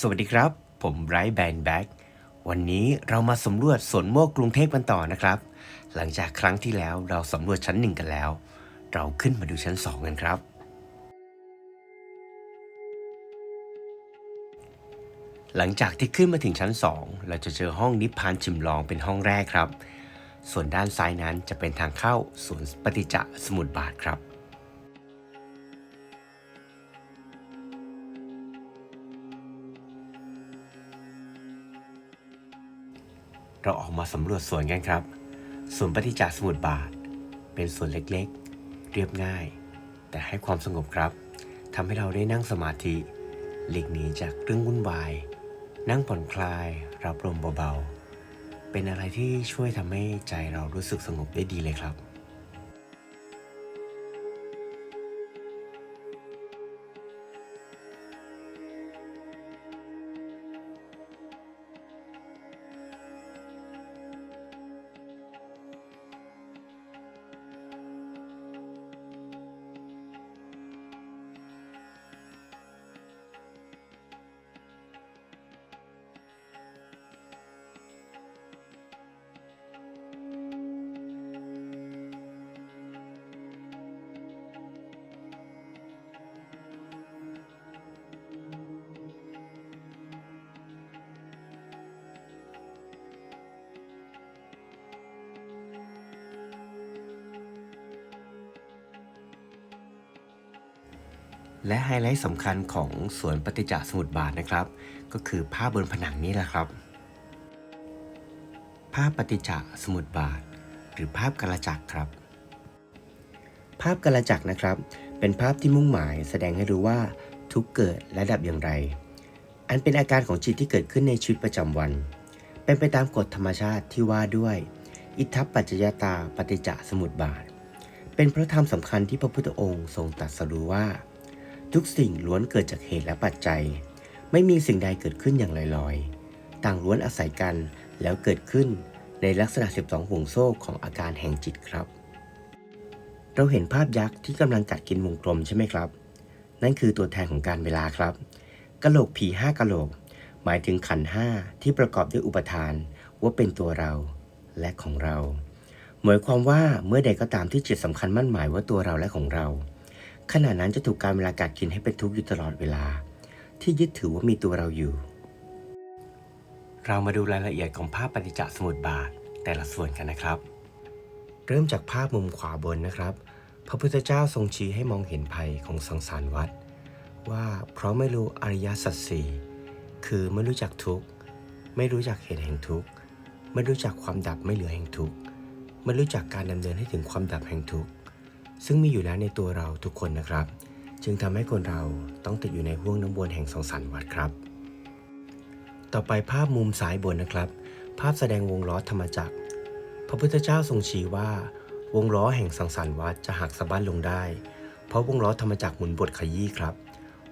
สวัสดีครับ ผมไบรท์แบนแบ็กวันนี้เรามาสำรวจสวนโมกกรุงเทพกันต่อนะครับ หลังจากครั้งที่แล้วเราสำรวจชั้นหนึ่งกันแล้ว เราขึ้นมาดูชั้นสองกันครับ หลังจากที่ขึ้นมาถึงชั้น2เราจะเจอห้องนิพพานจิมลองเป็นห้องแรกครับ ส่วนด้านซ้ายนั้นจะเป็นทางเข้าสวนปฏิจจสมุทรบาทครับ เราออกมาสำรวจสวนกันครับสวนปฏิจจสมุทบาท เป็นสวนเล็กๆ เรียบง่าย แต่ให้ความสงบครับทำให้เราได้นั่งสมาธิ หลีกหนีจากเรื่องวุ่นวาย นั่งผ่อนคลาย รับลมเบาๆ เป็นอะไรที่ช่วยทำให้ใจเรารู้สึกสงบได้ดีเลยครับ และไฮไลท์สำคัญของสวนปฏิจจสมุทบาทนะครับ ก็คือภาพบนผนังนี้แหละครับ ภาพปฏิจจสมุทบาท หรือภาพกาลจักรครับ ภาพกาลจักรนะครับ เป็นภาพที่มุ่งหมายแสดงให้รู้ว่าทุกเกิดและดับอย่างไร อันเป็นอาการของจิตที่เกิดขึ้นในชีวิตประจำวัน เป็นไปตามกฎธรรมชาติที่ว่าด้วย อิทธปปัจจยตาปฏิจจสมุทบาท เป็นพระธรรมสำคัญที่พระพุทธองค์ทรงตรัสรู้ว่า ทุกสิ่งล้วนเกิดจากเหตุและปัจจัย ไม่มีสิ่งใดเกิดขึ้นอย่างลอยๆ ต่างล้วนอาศัยกันแล้วเกิดขึ้นในลักษณะ 12 ห่วงโซ่ของอาการแห่งจิตครับ เราเห็นภาพยักษ์ที่กำลังกัดกินวงกลมใช่ไหมครับ นั่นคือตัวแทนของการเวลาครับกะโหลกผีห้ากะโหลก หมายถึงขันห้าที่ประกอบด้วยอุปทานว่าเป็นตัวเราและของเรา หมายความว่าเมื่อใดก็ตามที่จิตสำคัญมั่นหมายว่าตัวเราและของเรา ขณะนั้นจะถูกการเวลากัดกินให้เป็นทุกข์อยู่ตลอดเวลา ที่ยึดถือว่ามีตัวเราอยู่ เรามาดูรายละเอียดของภาพปฏิจจสมุทรบาทแต่ละส่วนกันนะครับ เริ่มจากภาพมุมขวาบนนะครับ พระพุทธเจ้าทรงชี้ให้มองเห็นภัยของสังสารวัฏว่าเพราะไม่รู้อริยสัจสี่คือไม่รู้จักทุกข์ ไม่รู้จักเหตุแห่งทุกข์ ไม่รู้จักความดับไม่เหลือแห่งทุกข์ ไม่รู้จักการดำเนินให้ถึงความดับแห่งทุกข์ ซึ่งมีอยู่แล้วในตัวเราทุกคนนะครับ จึงทำให้คนเราต้องติดอยู่ในห่วงน้ำวนแห่งสงสารวัฏครับ ต่อไปภาพมุมซ้ายบนนะครับ ภาพแสดงวงล้อธรรมจักร พระพุทธเจ้าทรงชี้ว่า วงล้อแห่งสังสารวัฏจะหักสะบั้นลงได้ เพราะวงล้อธรรมจักรหมุนบทขยี้ครับ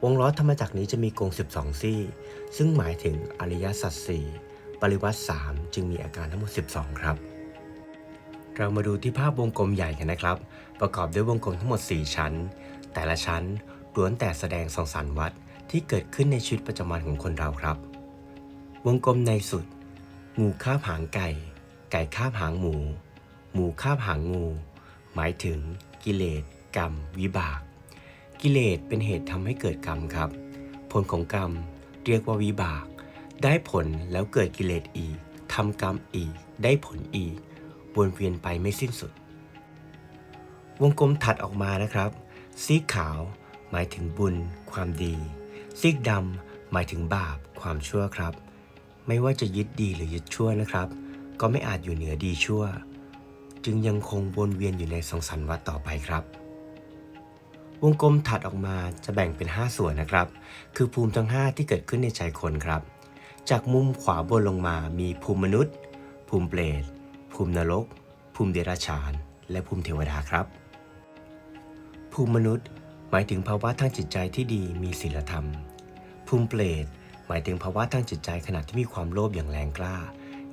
วงล้อธรรมจักรนี้จะมีกง 12 ซี่ ซึ่งหมายถึงอริยสัจสี่ปริวัติ3จึงมีอาการทั้งหมด 12 ครับ เรามาดูที่ภาพวงกลมใหญ่กันนะครับ ประกอบด้วยวงกลมทั้งหมด 4 ชั้น แต่ละชั้นล้วนแต่แสดงสังสารวัฏที่เกิดขึ้นในชีวิตประจำวันของคนเราครับ วงกลมในสุด งูคาบหางไก่ ไก่คาบหางหมู หมูคาบหางงู หมายถึงกิเลสกรรม วิบาก กิเลสเป็นเหตุทำให้เกิดกรรมครับ ผลของกรรมเรียกว่าวิบาก ได้ผลแล้วเกิดกิเลสอีกทำกรรมอีก ได้ผลอีก วนเวียนไปไม่สิ้นสุด วงกลมถัดออกมานะครับซีขาวหมายถึงบุญ ความดีซีดำหมายถึงบาป ความชั่วครับ ไม่ว่าจะยึดดีหรือยึดชั่วนะครับ ก็ไม่อาจอยู่เหนือดีชั่ว จึงยังคงวนเวียนอยู่ในสังสารวัฏต่อไปครับวงกลมถัดออกมาจะแบ่งเป็น 5 ส่วนนะครับ คือภูมิทั้ง 5 ที่เกิดขึ้นในใจคนครับ จากมุมขวาบนลงมามีภูมิมนุษย์ ภูมิเปรต ภูมินรก ภูมิเดรัจฉาน และภูมิเทวดาครับ ภูมิมนุษย์ หมายถึงภาวะทางจิตใจที่ดีมีศีลธรรม ภูมิเปรตหมายถึงภาวะทางจิตใจขณะที่มีความโลภอย่างแรงกล้า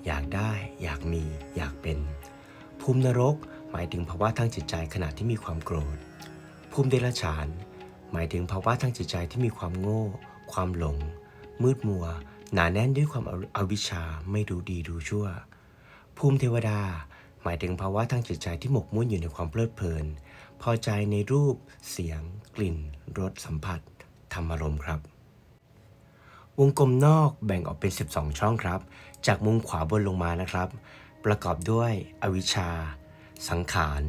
อยากได้ อยากมี อยากเป็น ภูมินรก หมายถึงภาวะทางจิตใจขณะที่มีความโกรธ ภูมิเดรัจฉาน หมายถึงภาวะทางจิตใจที่มีความโง่ ความหลง มืดมัว หนาแน่นด้วยความอาวิชชาไม่รู้ดีรู้ชั่ว ภูมิเทวดา หมายถึงภาวะทางจิตใจที่หมกมุ่นอยู่ในความเพลิดเพลิน พอใจในรูป เสียง กลิ่น รส สัมผัส ธรรมารมณ์ครับ วงกลมนอกแบ่งออกเป็น 12 ช่องครับ จากมุมขวาบนลงมานะครับ ประกอบด้วยอวิชชา สังขาร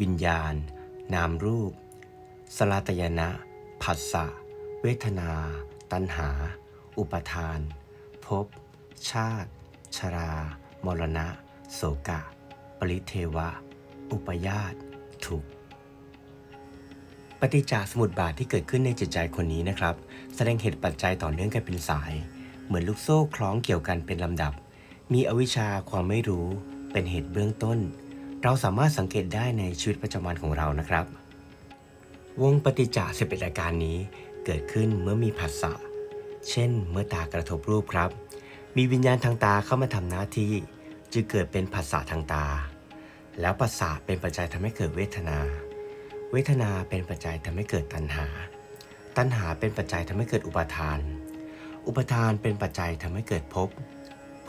วิญญาณ นามรูป สลาตยนะผัสสะ เวทนา ตัณหา อุปทาน ภพ ชาติ ชรา มรณะ โสกะ ปริเทวะ อุปยาตทุกปฏิจจสมุติบาทที่เกิดขึ้นในจิตใจคนนี้นะครับ แสดงเหตุปัจจัยต่อเนื่องกันเป็นสาย เหมือนลูกโซ่คล้องเกี่ยวกันเป็นลำดับ มีอวิชชาความไม่รู้เป็นเหตุเบื้องต้น เราสามารถสังเกตได้ในชีวิตประจำวันของเรานะครับ วงปฏิจจสิบเอ็ดอาการนี้เกิดขึ้นเมื่อมีผัสสะเช่น เมื่อตากระทบรูปครับ มีวิญญาณทางตาเข้ามาทำหน้าที่ จึงเกิดเป็นผัสสะทางตา แล้วผัสสะเป็นปัจจัยทำให้เกิดเวทนา เวทนาเป็นปัจจัยทำให้เกิดตัณหา ตัณหาเป็นปัจจัยทำให้เกิดอุปาทาน อุปาทานเป็นปัจจัยทำให้เกิดภพ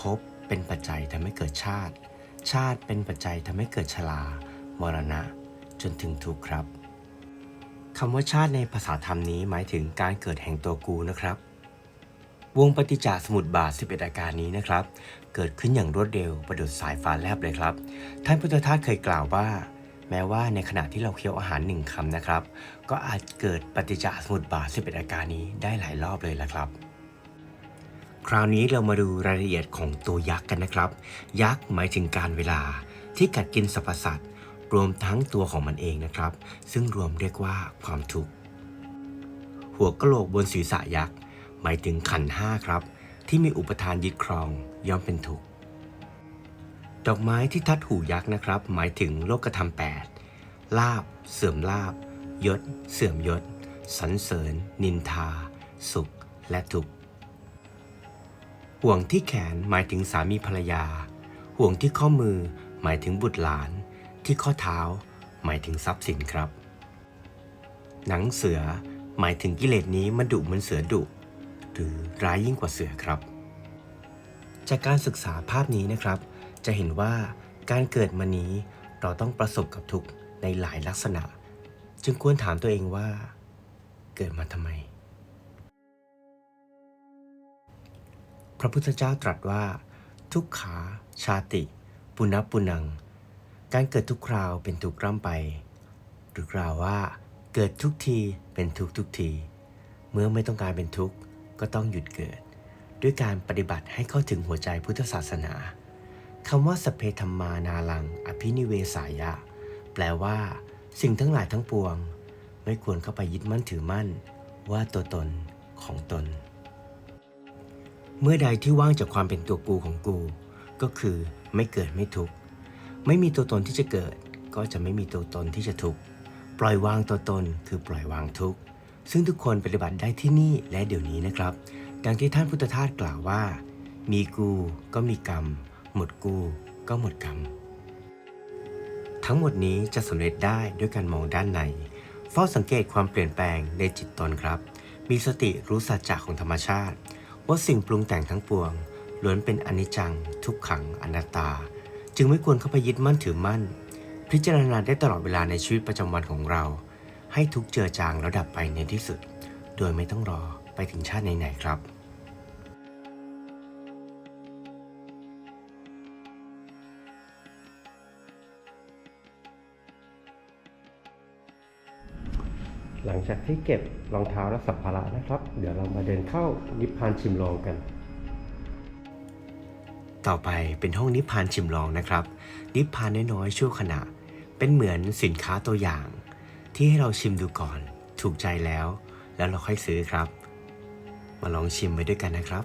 ภพเป็นปัจจัยทำให้เกิดชาติ ชาติเป็นปัจจัยทำให้เกิดชรามรณะ จนถึงทุกข์ครับคำว่าชาติในภาษาธรรมนี้หมายถึงการเกิดแห่งตัวกูนะครับ วงปฏิจจสมุติบาท 11 อาการนี้นะครับ เกิดขึ้นอย่างรวดเร็วประดุจสายฟ้าแลบเลยครับ ท่านพุทธทาสเคยกล่าวว่า แม้ว่าในขณะที่เราเคี้ยวอาหารหนึ่งคำนะครับ ก็อาจเกิดปฏิจจสมุติบาท 11 อาการนี้ได้หลายรอบเลยละครับ คราวนี้เรามาดูรายละเอียดของตัวยักษ์กันนะครับ ยักษ์หมายถึงการเวลาที่กัดกินสรรพสัตว์รวมทั้งตัวของมันเองนะครับ ซึ่งรวมเรียกว่าความทุกข์หัวกะโหลกบนศีรษะยักษ์ หมายถึงขันห้าครับ ที่มีอุปทานยึดครองย่อมเป็นทุกข์ดอกไม้ที่ทัดหูยักษ์นะครับ หมายถึงโลกธรรมแปดลาบ เสื่อมลาบ ยศ เสื่อมยศสรรเสริญ นินทา สุขและทุกข์ห่วงที่แขนหมายถึงสามีภรรยา ห่วงที่ข้อมือหมายถึงบุตรหลาน ที่ข้อเท้า หมายถึงทรัพย์สินครับ หนังเสือหมายถึงกิเลสนี้มันดุเหมือนเสือดุ หรือร้ายยิ่งกว่าเสือครับ จากการศึกษาภาพนี้นะครับ จะเห็นว่าการเกิดมานี้เราต้องประสบกับทุกข์ในหลายลักษณะ จึงควรถามตัวเองว่า เกิดมาทำไม พระพุทธเจ้าตรัสว่า ทุกขาชาติ ปุณปุนัง การเกิดทุกคราวเป็นทุกข์ร่ำไป หรือกล่าวว่า เกิดทุกทีเป็นทุกทุกที เมื่อไม่ต้องการเป็นทุกข์ ก็ต้องหยุดเกิด ด้วยการปฏิบัติให้เข้าถึงหัวใจพุทธศาสนาคำว่าสเพธรรมานาลัง อภินิเวสายะ แปลว่า สิ่งทั้งหลายทั้งปวง ไม่ควรเข้าไปยึดมั่นถือมั่น ว่าตัวตนของตน เมื่อใดที่ว่างจากความเป็นตัวกูของกู ก็คือไม่เกิดไม่ทุกข์ไม่มีตัวตนที่จะเกิด ก็จะไม่มีตัวตนที่จะทุกข์ปล่อยวางตัวตนคือปล่อยวางทุกข์ ซึ่งทุกคนปฏิบัติได้ที่นี่และเดี๋ยวนี้นะครับ ดังที่ท่านพุทธทาสกล่าวว่า มีกูก็มีกรรม หมดกูก็หมดกรรม ทั้งหมดนี้จะสำเร็จได้ด้วยการมองด้านในเฝ้าสังเกตความเปลี่ยนแปลงในจิตตนครับ มีสติรู้สัจจะของธรรมชาติ ว่าสิ่งปรุงแต่งทั้งปวงล้วนเป็นอนิจจัง ทุกขังอนัตตา จึงไม่ควรเข้าไปยึดมั่นถือมั่น พิจารณาได้ตลอดเวลาในชีวิตประจำวันของเรา ให้ทุกเจือจางแล้วดับไปในที่สุด โดยไม่ต้องรอไปถึงชาติไหนๆครับหลังจากที่เก็บรองเท้าและสัมภาระนะครับ เดี๋ยวเรามาเดินเข้านิพพานชิมลองกัน ต่อไปเป็นห้องนิพพานชิมลองนะครับ นิพพานน้อยๆชั่วขณะ เป็นเหมือนสินค้าตัวอย่าง ที่ให้เราชิมดูก่อน ถูกใจแล้ว แล้วเราค่อยซื้อครับ มาลองชิมไปด้วยกันนะครับ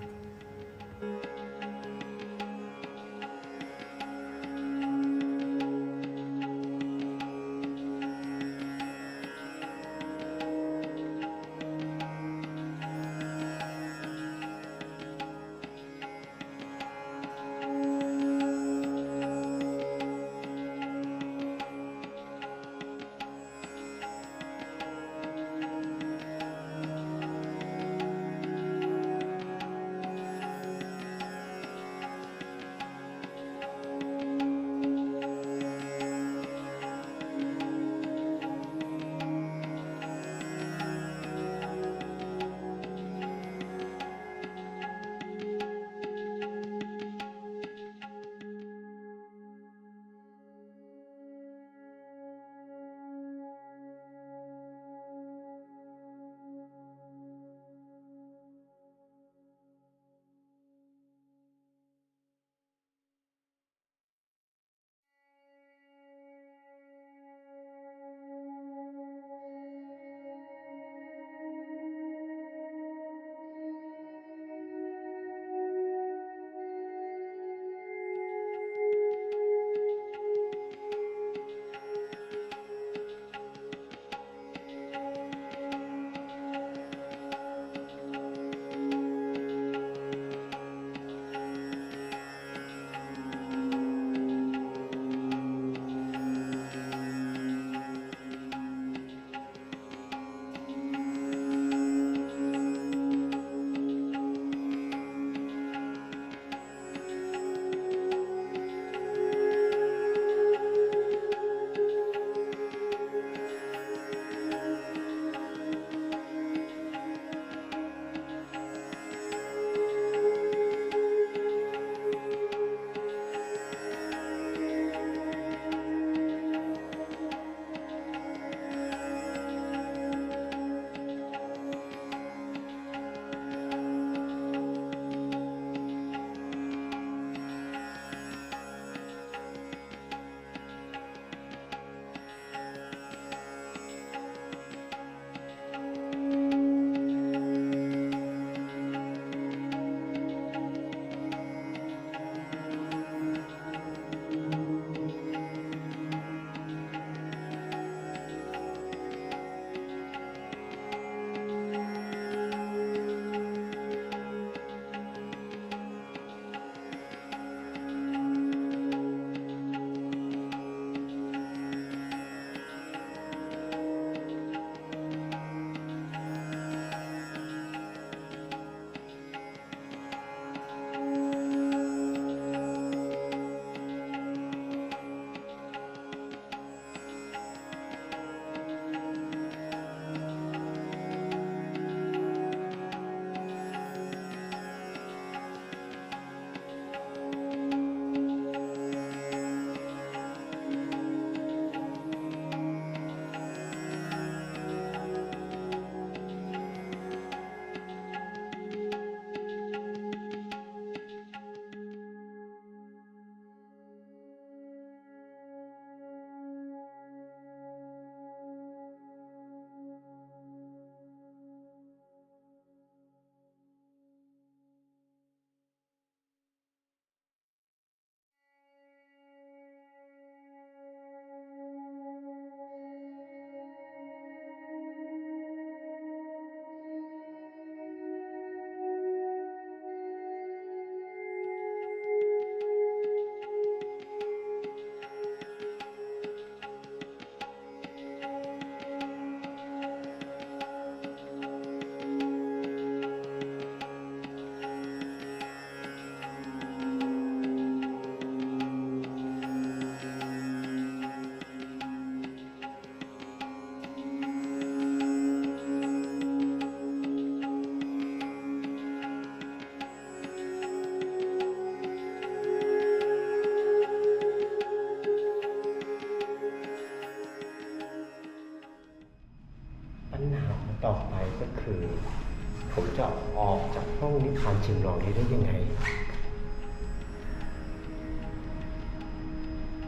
ลองนี้ได้ยังไง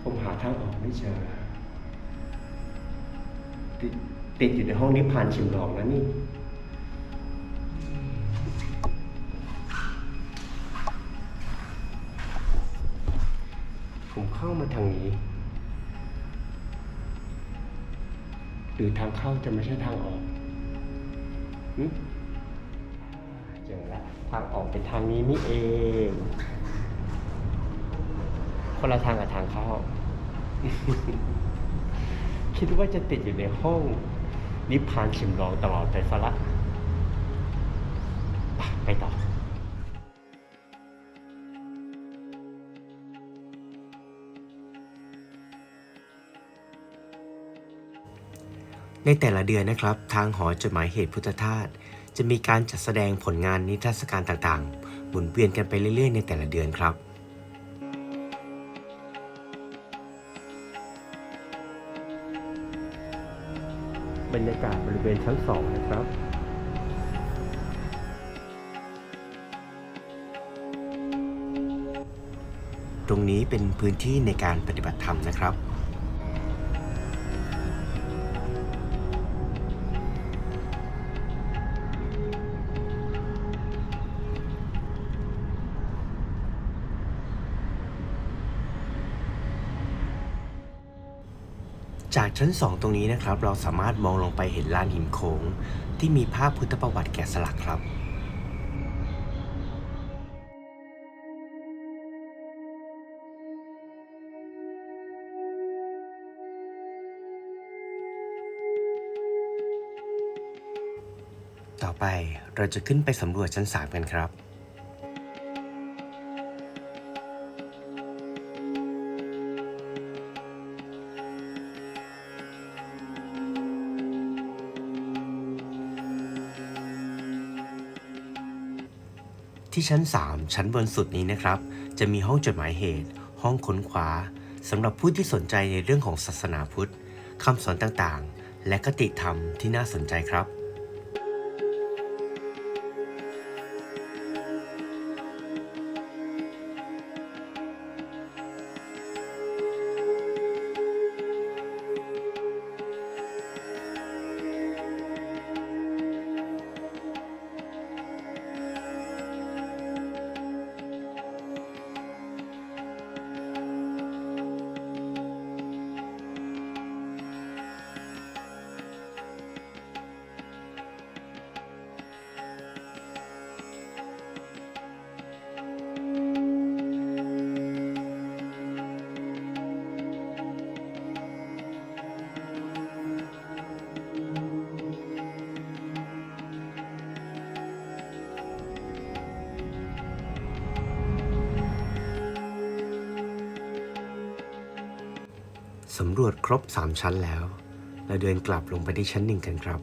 ผมหาทางออกไม่เจอติดติดอยู่ในห้องนิพานชิมลองนะนี่ผมเข้ามาทางนี้ หรือทางเข้าจะไม่ใช่ทางออกหึ เจอแล้วทางออกเป็นทางนี้นี่เอง คนละทางกับทางเข้า คิดว่าจะติดอยู่ในห้องนิพพานชิมลองตลอดไปซะละไปไปต่อในแต่ละเดือนนะครับ ทางหอจดหมายเหตุพุทธทาส จะมีการจัดแสดงผลงานนิทรรศการต่างๆ หมุนเวียนกันไปเรื่อยๆ ในแต่ละเดือนครับ บรรยากาศบริเวณชั้นสองนะครับตรงนี้เป็นพื้นที่ในการปฏิบัติธรรมนะครับ ชั้น 2 ตรงนี้นะครับ เราสามารถมองลงไปเห็นลานหินโค้ง ที่มีภาพพุทธประวัติแกะสลักครับต่อไปเราจะขึ้นไปสำรวจชั้น 3 กันครับ ที่ชั้น 3 ชั้นบนสุดนี้นะครับ จะมีห้องจดหมายเหตุ ห้องค้นคว้าสำหรับผู้ที่สนใจในเรื่องของศาสนาพุทธคำสอนต่างๆ และคติธรรมที่น่าสนใจครับ สำรวจครบ 3 ชั้นแล้ว เราเดินกลับลงไปที่ชั้นหนึ่งกันครับ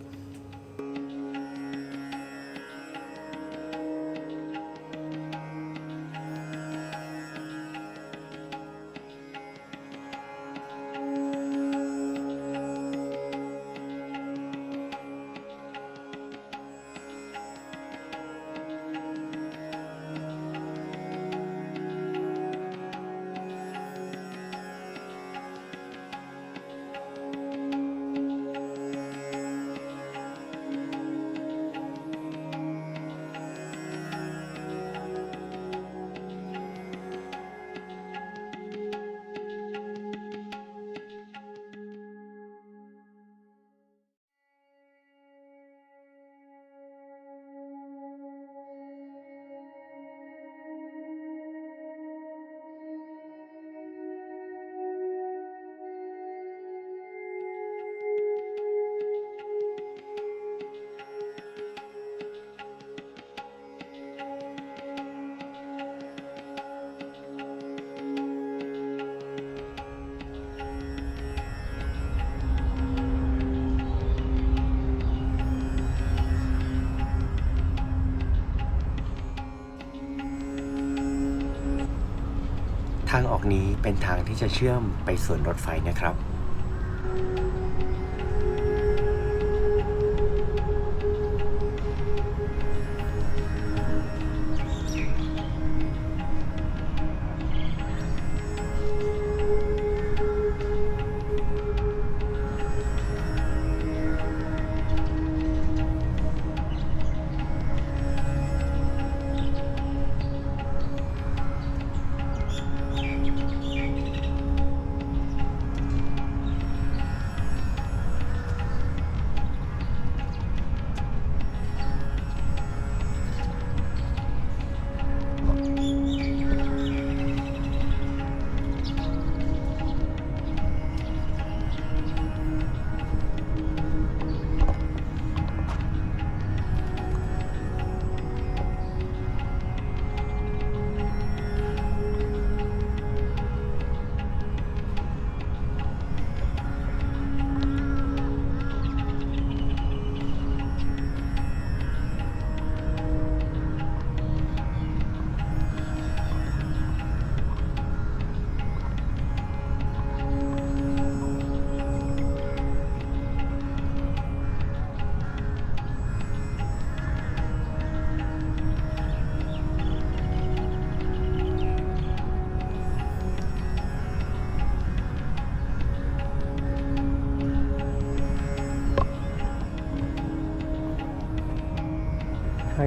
างออกนี้เป็นทางที่จะเชื่อมไปสวนรถไฟนะครับ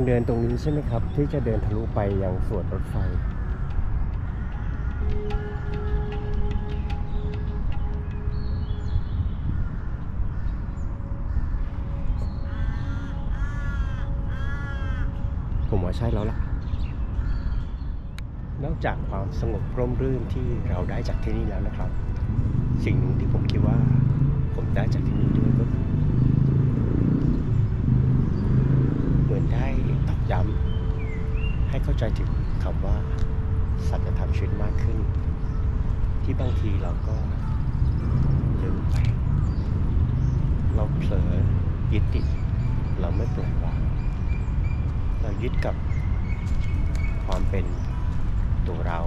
างเดินตรงนี้ใช่ไหมครับ ที่จะเดินทะลุไปยังสวนรถไฟ ผมว่าใช่แล้วล่ะ นอกจากความสงบร่มรื่นที่เราได้จากที่นี่แล้วนะครับ สิ่งหนึ่งที่ผมคิดว่า ผมได้จากที่นี่ด้วยก็คือเหมือนได้ตอก ย้ำให้เข้าใจถึงคำว่า สัจธรรมชีวิตมากขึ้น ที่บางทีเราก็ลืมไป เราเผลอยึดติด เราไม่ปล่อยวางเรายึดกับความเป็นตัวเรา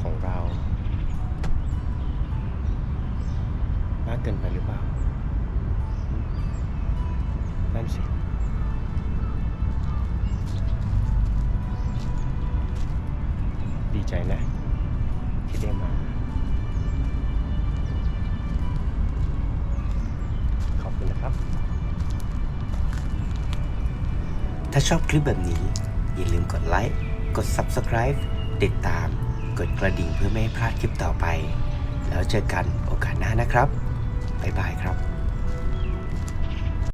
ของเรา มากเกินไปหรือเปล่า นั่นสิ ดีใจนะ ที่ได้มา ขอบคุณนะครับ ถ้าชอบคลิปแบบนี้ อย่าลืมกดไลค์กด Subscribe ติดตาม กดกระดิ่งเพื่อไม่ให้พลาดคลิปต่อไป แล้วเจอกันโอกาสหน้านะครับ บ๊ายบายครับ